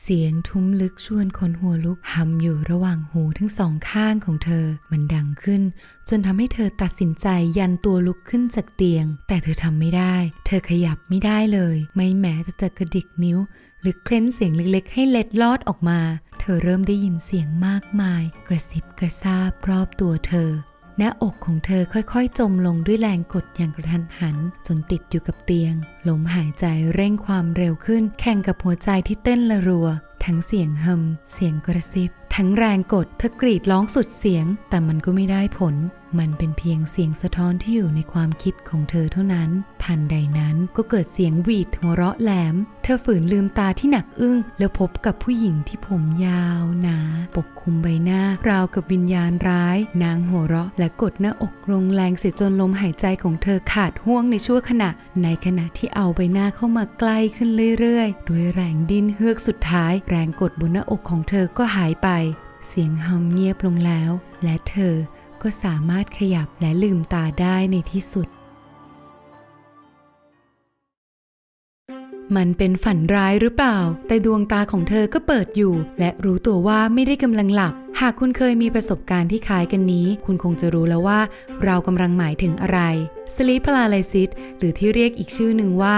เสียงทุ้มลึกชวนคนหัวลุกหำอยู่ระหว่างหูทั้งสองข้างของเธอ มันดังขึ้น จนทำให้เธอตัดสินใจยันตัวลุกขึ้นจากเตียง แต่เธอทำไม่ได้ เธอขยับไม่ได้เลย ไม่แม้แต่จะกระดิกนิ้ว หรือเคล้นเสียงเล็กๆ ให้เล็ดลอดออกมา เธอเริ่มได้ยินเสียงมากมาย กระซิบกระซาบรอบตัวเธอ หน้าอกของเธอค่อยๆ จมลงด้วยแรงกดอย่างกระทันหัน จนติดอยู่กับเตียง ลมหายใจเร่งความเร็วขึ้น แข่งกับหัวใจที่เต้นระรัว ทั้งเสียงหำเสียงกระซิบ ทั้งแรงกดเธอกรีดร้องสุดเสียง แต่มันก็ไม่ได้ผล มันเป็นเพียงเสียงสะท้อนที่อยู่ในความคิดของเธอเท่านั้น ทันใดนั้นก็เกิดเสียงหวีดหัวเราะแหลม เธอฝืนลืมตาที่หนักอึ้ง แล้วพบกับผู้หญิงที่ผมยาวหนา ปกคลุมใบหน้า ราวกับวิญญาณร้าย นางหัวเราะและกดหน้าอกลงแรงเสียจนลมหายใจของเธอขาดห่วงในชั่วขณะ ในขณะที่เอาใบหน้าเข้ามาใกล้ขึ้นเรื่อยๆ ด้วยแรงดิ้นเฮือกสุดท้าย แรงกดบนหน้าอกของเธอก็หายไปเสียงหำเงียบลงแล้ว และเธอก็สามารถขยับและลืมตาได้ในที่สุด มันเป็นฝันร้ายหรือเปล่า แต่ดวงตาของเธอก็เปิดอยู่ และรู้ตัวว่าไม่ได้กำลังหลับ หากคุณเคยมีประสบการณ์ที่คล้ายกันนี้ คุณคงจะรู้แล้วว่า เรากำลังหมายถึงอะไร Sleep Paralysis หรือที่เรียกอีกชื่อหนึ่งว่า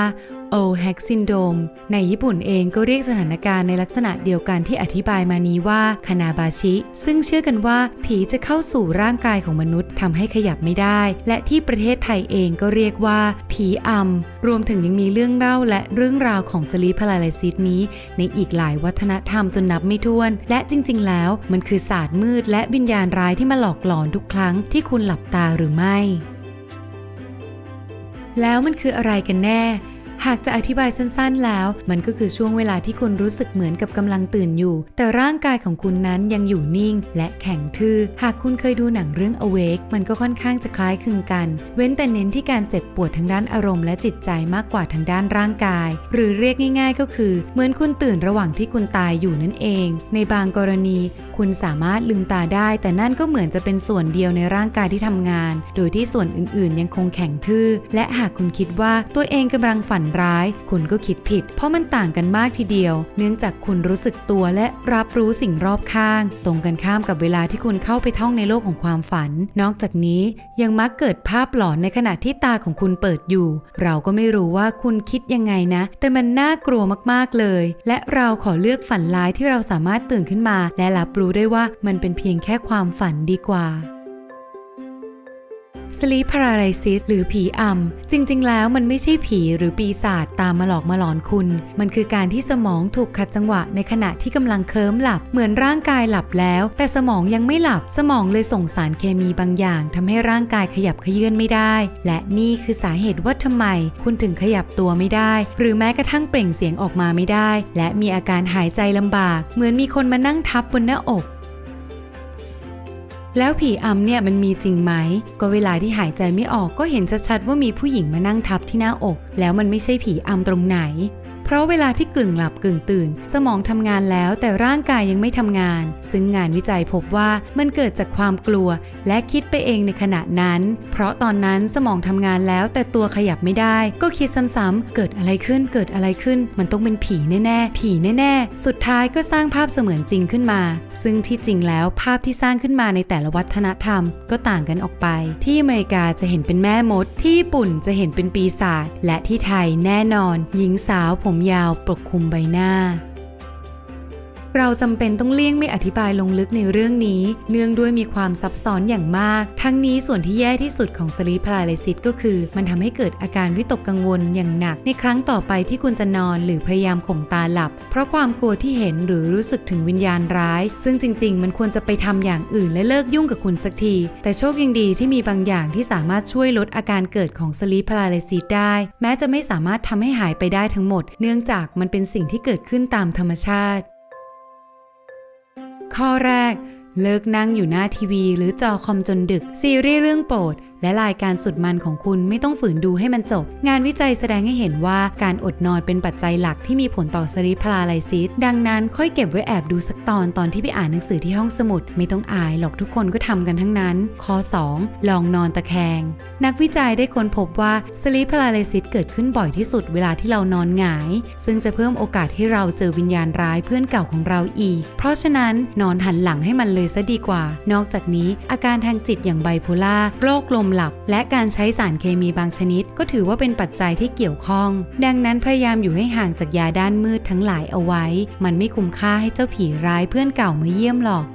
o h a c Syndrome ในญี่ปุ่นเองก็เรียกสถานการณ์ในลักษณะเดียวกันที่อธิบายมานี้ว่าคานาบาชิ ซึ่งเชื่อกันว่าผีจะเข้าสู่ร่างกายของมนุษย์ทำให้ขยับไม่ได้ และที่ประเทศไทยเองก็เรียกว่า ผีอำรวมถึงยังมีเรื่องเล่าและเรื่องราวของ Sleep Paralysis นี้ ในอีกหลายวัฒนธรรมจนนับไม่ถ้วน และจริง ๆ แล้วมันคือศาสตร์มืด และวิญญาณร้ายที่มาหลอกหลอนทุกครั้งที่คุณหลับตาหรือไม่แล้วมันคืออะไรกันแน่ หากจะอธิบายสั้นๆแล้ว มันก็คือช่วงเวลาที่คุณรู้สึกเหมือนกับกำลังตื่นอยู่ แต่ร่างกายของคุณนั้นยังอยู่นิ่ง และแข็งทื่อ หากคุณเคยดูหนังเรื่อง Awake มันก็ค่อนข้างจะคล้ายคลึงกัน เว้นแต่เน้นที่การเจ็บปวดทางด้านอารมณ์และจิตใจมากกว่าทางด้านร่างกาย หรือเรียกง่าย ๆ ก็คือ เหมือนคุณตื่นระหว่างที่คุณตายอยู่นั่นเอง ในบางกรณี คุณสามารถลืมตาได้ แต่นั่นก็เหมือนจะเป็นส่วนเดียวในร่างกายที่ทำงาน โดยที่ส่วนอื่นๆ ยังคงแข็งทื่อ และหากคุณคิดว่าตัวเองกำลังฝันร้าย คุณก็คิดผิด เพราะมันต่างกันมากทีเดียว เนื่องจากคุณรู้สึกตัวและรับรู้สิ่งรอบข้าง ตรงกันข้ามกับเวลาที่คุณเข้าไปท่องในโลกของความฝัน นอกจากนี้ยังมักเกิดภาพหลอนในขณะที่ตาของคุณเปิดอยู่ เราก็ไม่รู้ว่าคุณคิดยังไงนะ แต่มันน่ากลัวมากๆเลย และเราขอเลือกฝันร้ายที่เราสามารถตื่นขึ้นมา และรับรู้ได้ว่ามันเป็นเพียงแค่ความฝันดีกว่า Sleep Paralysis หรือผีอำจริง ๆ แล้วมันไม่ใช่ผีหรือปีศาจตามมาหลอกมาหลอนคุณ มันคือการที่สมองถูกขัดจังหวะในขณะที่กำลังเคิมหลับเหมือนร่างกายหลับแล้ว แต่สมองยังไม่หลับสมองเลยส่งสารเคมีบางอย่างทำให้ร่างกายขยับเขยื่อนไม่ได้ และนี่คือสาเหตุว่าทำไม คุณถึงขยับตัวไม่ได้ หรือแม้กระทั่งเปล่งเสียงออกมาไม่ได้ และมีอาการหายใจลำบาก เหมือนมีคนมานั่งทับบนหน้าอก แล้วผีอำเนี่ยมันมีจริงไหม ก็เวลาที่หายใจไม่ออกก็เห็นชัดๆว่ามีผู้หญิงมานั่งทับที่หน้าอก แล้วมันไม่ใช่ผีอำตรงไหน เพราะเวลาที่กลึ่งหลับกึ่งตื่น สมองทำงานแล้วแต่ร่างกายยังไม่ทำงาน ซึ่งงานวิจัยพบว่ามันเกิดจากความกลัว และคิดไปเองในขณะนั้น เพราะตอนนั้นสมองทำงานแล้วแต่ตัวขยับไม่ได้ ก็คิดซ้ำๆเกิดอะไรขึ้นเกิดอะไรขึ้น มันต้องเป็นผีแน่ๆ ผีแน่ๆ สุดท้ายก็สร้างภาพเสมือนจริงขึ้นมา ซึ่งที่จริงแล้วภาพที่สร้างขึ้นมาในแต่ละวัฒนธรรม ก็ต่างกันออกไป ที่อเมริกาจะเห็นเป็นแม่มด ที่ญี่ปุ่นจะเห็นเป็นปีศาจและที่ไทยแน่นอน หญิงสาวผมยาวปกคลุมใบหน้า เราจำเป็นต้องเลี่ยงไม่อธิบายลงลึกในเรื่องนี้ เนื่องด้วยมีความซับซ้อนอย่างมาก ทั้งนี้ส่วนที่แย่ที่สุดของ Sleep Paralysis ก็คือ มันทำให้เกิดอาการวิตกกังวลอย่างหนักในครั้งต่อไปที่คุณจะนอนหรือพยายามข่มตาหลับ เพราะความกลัวที่เห็นหรือรู้สึกถึงวิญญาณร้าย ซึ่งจริง ๆ มันควรจะไปทำอย่างอื่นและเลิกยุ่งกับคุณสักที แต่โชคยังดีที่มีบางอย่างที่สามารถช่วยลดอาการเกิดของ Sleep Paralysis ได้ แม้จะไม่สามารถทำให้หายไปได้ทั้งหมด เนื่องจากมันเป็นสิ่งที่เกิดขึ้นตามธรรมชาติ ข้อแรก เลิกนั่งอยู่หน้าทีวี หรือจอคอมจนดึก ซีรีส์เรื่องโปรด และรายการสุดมันของคุณไม่ต้องฝืนดูให้มันจบ งานวิจัยแสดงให้เห็นว่าการอดนอนเป็นปัจจัยหลักที่มีผลต่อสรีพาราไลซิสดังนั้นค่อยเก็บไว้แอบดูสักตอนตอนที่ไปอ่านหนังสือที่ห้องสมุด ไม่ต้องอายหรอกทุกคนก็ทำกันทั้งนั้น ข้อ 2 ลองนอนตะแคง นักวิจัยได้ค้นพบว่าสลีปพาราไลซิสเกิดขึ้นบ่อยที่สุดเวลาที่เรานอนหงาย ซึ่งจะเพิ่มโอกาสให้เราเจอวิญญาณร้ายเพื่อนเก่าของเราอีก เพราะฉะนั้นนอนหันหลังให้มันเลยซะดีกว่า นอกจากนี้อาการทางจิตอย่างไบโพล่าโรคลมหลับ และการใช้สารเคมีบางชนิด ก็ถือว่าเป็นปัจจัยที่เกี่ยวข้อง ดังนั้นพยายามอยู่ให้ห่างจากยาด้านมืดทั้งหลายเอาไว้ มันไม่คุ้มค่าให้เจ้าผีร้ายเพื่อนเก่ามาเยี่ยมหรอก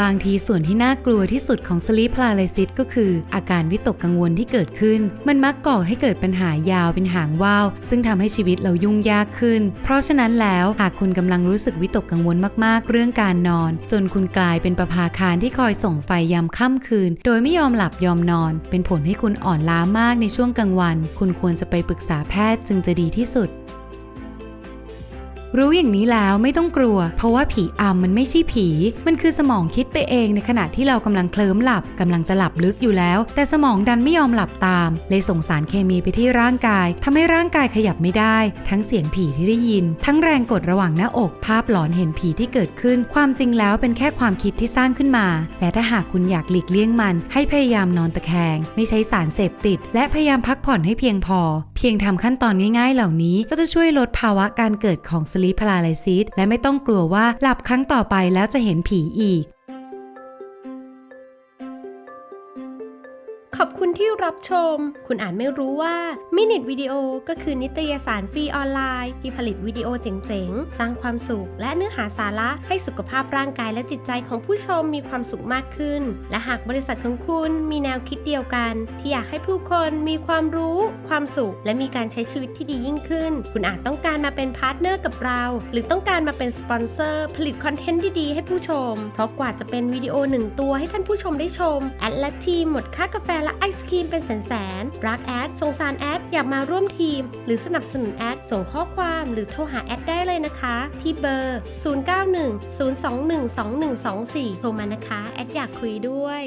บางทีส่วนที่น่ากลัวที่สุดของ sleep paralysis ก็คือ อาการวิตกกังวลที่เกิดขึ้น มันมักก่อให้เกิดปัญหายาวเป็นหางว่าว ซึ่งทำให้ชีวิตเรายุ่งยากขึ้น เพราะฉะนั้นแล้วหากคุณกำลังรู้สึกวิตกกังวลมากๆ เรื่องการนอน จนคุณกลายเป็นประภาคารที่คอยส่งไฟยามค่ำคืน โดยไม่ยอมหลับยอมนอน เป็นผลให้คุณอ่อนล้ามากในช่วงกลางวัน คุณควรจะไปปรึกษาแพทย์จึงจะดีที่สุด รู้อย่างนี้แล้วไม่ต้องกลัว เพราะว่าผีอำมันไม่ใช่ผี มันคือสมองคิดไปเองในขณะที่เรากำลังเคลิ้มหลับกำลังจะหลับลึกอยู่แล้ว แต่สมองดันไม่ยอมหลับตาม เลยส่งสารเคมีไปที่ร่างกายทำให้ร่างกายขยับไม่ได้ ทั้งเสียงผีที่ได้ยิน ทั้งแรงกดระหว่างหน้าอก ภาพหลอนเห็นผีที่เกิดขึ้น ความจริงแล้วเป็นแค่ความคิดที่สร้างขึ้นมา และถ้าหากคุณอยากหลีกเลี่ยงมัน ให้พยายามนอนตะแคง ไม่ใช้สารเสพติด และพยายามพักผ่อนให้เพียงพอ พียงทำขั้นตอนง่ายๆเหล่านี้ก็จะช่วยลดภาวะการเกิดของสลีปพาราลิซีสและไม่ต้องกลัวว่าหลับครั้งต่อไปแล้วจะเห็นผีอีก ขอบคุณที่รับชม คุณอาจไม่รู้ว่ามินิวิดีโอก็คือนิตยสารฟรีออนไลน์ ที่ผลิตวิดีโอเจ๋งๆ สร้างความสุข และเนื้อหาสาระให้สุขภาพร่างกายและจิตใจของผู้ชมมีความสุขมากขึ้น และหากบริษัทของคุณมีแนวคิดเดียวกัน ที่อยากให้ผู้คนมีความรู้ ความสุข และมีการใช้ชีวิตที่ดียิ่งขึ้น คุณอาจต้องการมาเป็นพาร์ทเนอร์กับเรา หรือต้องการมาเป็นสปอนเซอร์ผลิตคอนเทนต์ดีๆให้ผู้ชม เพราะกว่าจะเป็นวิดีโอหนึ่งตัวให้ท่านผู้ชมได้ชมแอดและทีมหมดค่ากาแฟและไอศครีมเป็นแสนๆ รักแอด สงสารแอด อยากมาร่วมทีม หรือสนับสนุนแอด ส่งข้อความหรือโทรหาแอดได้เลยนะคะ ที่เบอร์ 0910212124 โทรมานะคะ แอดอยากคุยด้วย